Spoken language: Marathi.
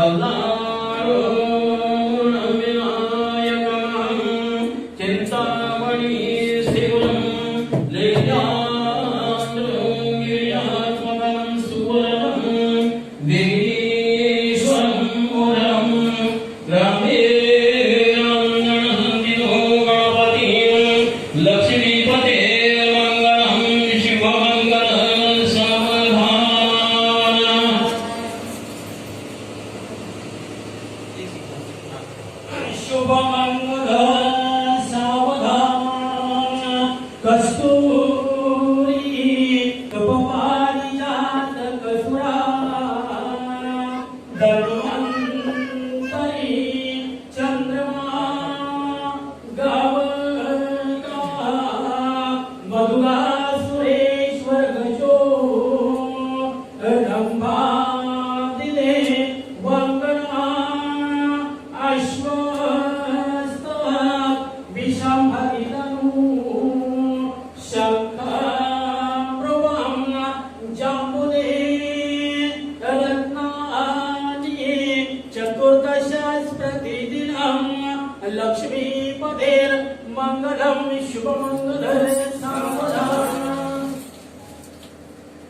పల్లారు వినాయక చింతా शुभ सावधान कस्तुरी कपिरा धन चंद्र गा मधुरा पुत्नाजी चतुर्दश लक्ष्मी लक्ष्मीपदे मंगलं शुभ मंगल